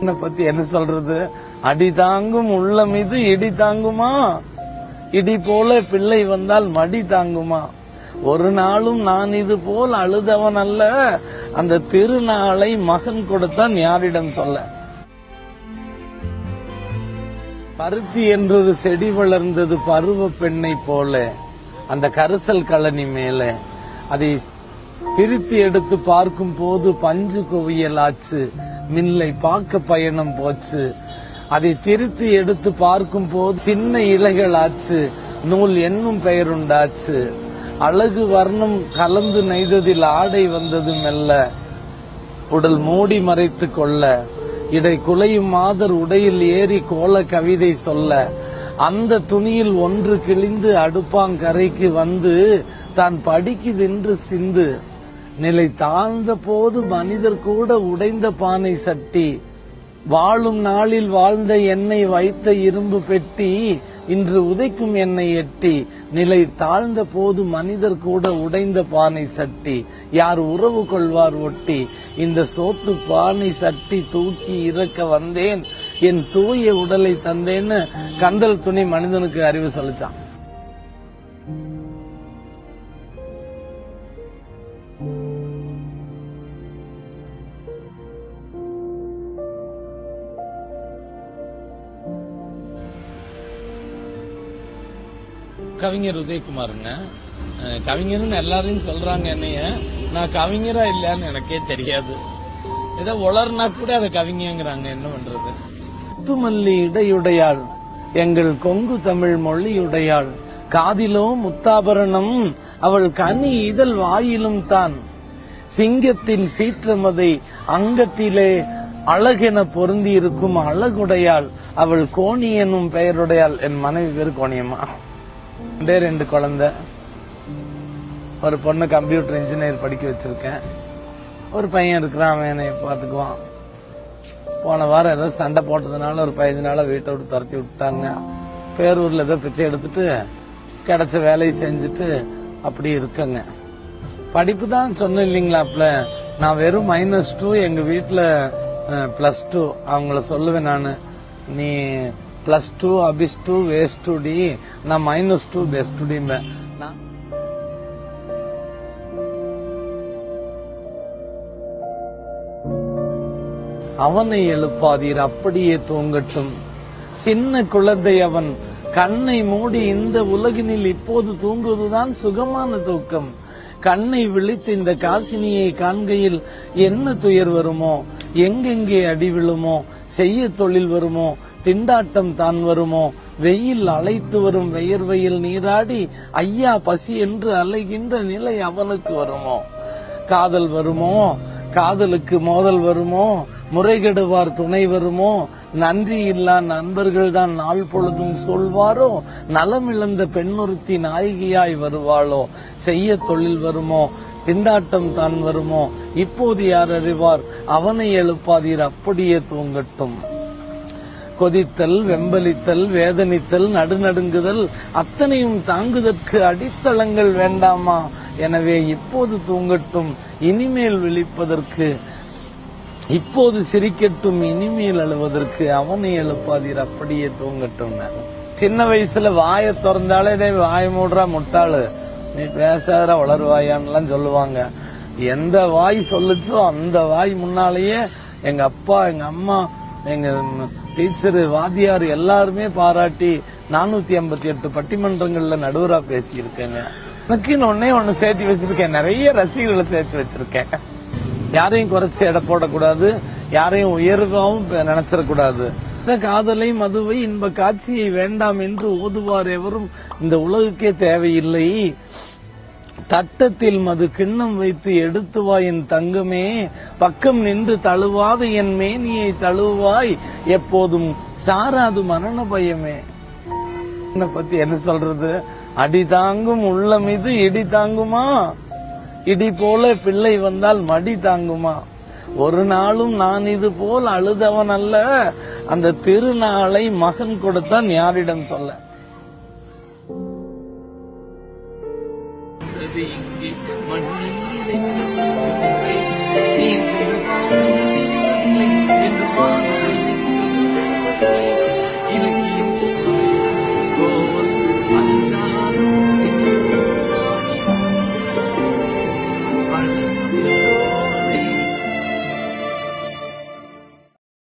என்ன பத்தி என்ன சொல்றது? அடி தாங்கும் உள்ள மீது இடி தாங்குமா? இடி போல பிள்ளை வந்தால் மடி தாங்குமா? ஒரு நாளும் நான் இது போல் அழுதவன் அல்ல. அந்த திருநாளை மகன் கொடுத்தான் யாரிடம் சொல்ல? பருத்தி என்றொரு செடி வளர்ந்தது பருவ பெண்ணை போல. அந்த கரிசல் கழனி மேல. அதை பிரித்து எடுத்து பார்க்கும் போது பஞ்சு குவியல் ஆச்சு. மில்லை பார்க்க பயணம் போச்சு. அதை திருத்தி எடுத்து பார்க்கும் போது சின்ன இலைகள் ஆச்சு. நூல் என்னும் பெயருண்டாச்சு. அழகு வர்ணம் கலந்து நெய்ததில் ஆடை வந்தது மெல்ல. உடல் மூடி மறைத்து கொள்ள. இடை குலையும் மாதர் உடையில் ஏறி கோல கவிதை சொல்ல. அந்த துணியில் ஒன்று கிழிந்து அடுப்பாங்கரைக்கு வந்து தான் படிக்குதென்று சிந்து. நிலை தாழ்ந்த போது மனிதர் கூட உடைந்த பானை சட்டி வாழும் நாளில் வாழ்ந்த என்னை வைத்த இரும்பு பெட்டி இன்று உதைக்கும் என்னை எட்டி நிலை தாழ்ந்த போது மனிதர் கூட உடைந்த பானை சட்டி யார் உறவு கொள்வார் ஒட்டி இந்த சோத்து பானை சட்டி தூக்கி இறக்க வந்தேன் என் தூய உடலை தந்தேன்னு கந்தல் துணி மனிதனுக்கு அறிவு சொல்லிச்சான். கவிஞர் உதயகுமாருங்க. கவிஞர்னு எல்லாரையும் சொல்றாங்க என்னைய. நான் கவிஞரா இல்லையான்னு எனக்கே தெரியாது. ஏதோ உளர்னா கூட அதை கவிஞங்கிறாங்க. என்ன பண்றது? முத்துமல்லி இடையுடையாள் எங்கள் கொங்கு தமிழ் மொழியுடையாள். காதிலோ முத்தாபரணம் அவள் கனி இதழ் வாயிலும் தான். சிங்கத்தின் சீற்றமதை அங்கத்திலே அழகென பொருந்தி இருக்கும் அழகுடையாள். அவள் கோணி எனும் பெயருடையாள். என் மனைவி பேர் கோணியம்மா. ரெண்டே ரெண்டு குழந்தை. ஒரு பொண்ணு கம்ப்யூட்டர் இன்ஜினியர் படிக்க வச்சிருக்கேன். ஒரு பையன் இருக்கிறான் அவன் என்னை பார்த்துக்குவான். போன வாரம் ஏதோ சண்டை போட்டதுனால ஒரு பதினஞ்சு நாளாக வீட்டை விட்டு துரத்தி விட்டாங்க. பேரூரில் ஏதோ பிச்சை எடுத்துட்டு கிடைச்ச வேலையை செஞ்சுட்டு அப்படி இருக்கங்க. படிப்பு தான் சொன்னேன் இல்லைங்களாப்ல. நான் வெறும் மைனஸ் டூ எங்கள் வீட்டில் ப்ளஸ் டூ அவங்கள சொல்லுவேன் நான். நீ பிளஸ் டூ அபிஸ் டூ வேஸ்ட் டூ டி நான் மைனஸ் டூ பெஸ்ட் டிம்பேன் நான் அவனை எழுப்பாதீர் அப்படியே தூங்கட்டும். சின்ன குழந்தை அவன் கண்ணை மூடி இந்த உலகினில் இப்போது தூங்குவதுதான் சுகமான தூக்கம். கண்ணை விழித்து இந்த காசினியை காண்கையில் என்ன துயர் வருமோ எங்கெங்கே அடி விழுமோ செய்ய தொழில் வருமோ திண்டாட்டம் தான் வருமோ வெயில் அழைத்து வரும் வெயர்வையில் நீராடி ஐயா பசி என்று அலைகின்ற நிலை அவனுக்கு வருமோ? காதல் வருமோ? காதலுக்கு மோதல் வருமோ? முறைகெடுவார் துணை வருமோ? நன்றி இல்லா நண்பர்கள் தான் நாள் பொழுதும் சொல்வாரோ? நலமிழந்த பெண்ணுறுத்தி நாயகியாய் வருவாளோ? செய்ய தொழில் வருமோ? திண்டாட்டம் தான் வருமோ? இப்போது யார் அறிவார்? அவனை எழுப்பாதீர் அப்படியே தூங்கட்டும். கொதித்தல் வெம்பலித்தல் வேதனித்தல் நடுநடுங்குதல் அத்தனையும் தாங்குதற்கு அடித்தளங்கள் வேண்டாமா? எனவே இப்போது தூங்கட்டும் இனிமேல் விழிப்பதற்கு. இப்போது சிரிக்கட்டும் இனிமேல் அழுவதற்கு. அவனை எழுப்பாதீர் அப்படியே தூங்கட்டும். சின்ன வயசுல வாயை திறந்தாலே டேய் வாய மூடுறா முட்டாளு. நீ பேசாத வளருவாயான்லாம் சொல்லுவாங்க. எந்த வாய் சொல்லுச்சோ அந்த வாய் முன்னாலேயே எங்க அப்பா எங்க அம்மா எங்க டீச்சர் வாத்தியார் எல்லாருமே பாராட்டி நானூத்தி ஐம்பத்தி எட்டு பட்டிமன்றங்கள்ல நடுவரா பேசியிருக்கேங்க. எனக்கு ஒன்னே ஒன்னு சேர்த்து வச்சிருக்கேன். நிறைய ரசிகர்களை சேர்த்து வச்சிருக்கேன். யாரையும் குறைச்சி எடை போடக்கூடாது. யாரையும் உயர்வாகவும் நினைச்சிடக்கூடாது. இந்த காதலை மதுவை இன்ப காட்சியை வேண்டாம் என்று ஓதுவார் எவரும் இந்த உலகுக்கே தேவையில்லை. தட்டத்தில் மது கிண்ணம் வைத்து எடுத்து வா என் தங்கமே. பக்கம் நின்று தழுவாத என் மேனியை தழுவாய். எப்போதும் சாராது மரண பயமே. என்னை பத்தி என்ன சொல்றது? அடி தாங்கும் உள்ளம் இது இடி தாங்குமா? இடி போல பிள்ளை வந்தால் மடி தாங்குமா? ஒரு நாளும் நான் இது போல் அழுதவன் அல்ல. அந்த திருநாளை மகன் கொடுத்தான் யாரிடம் சொல்ல?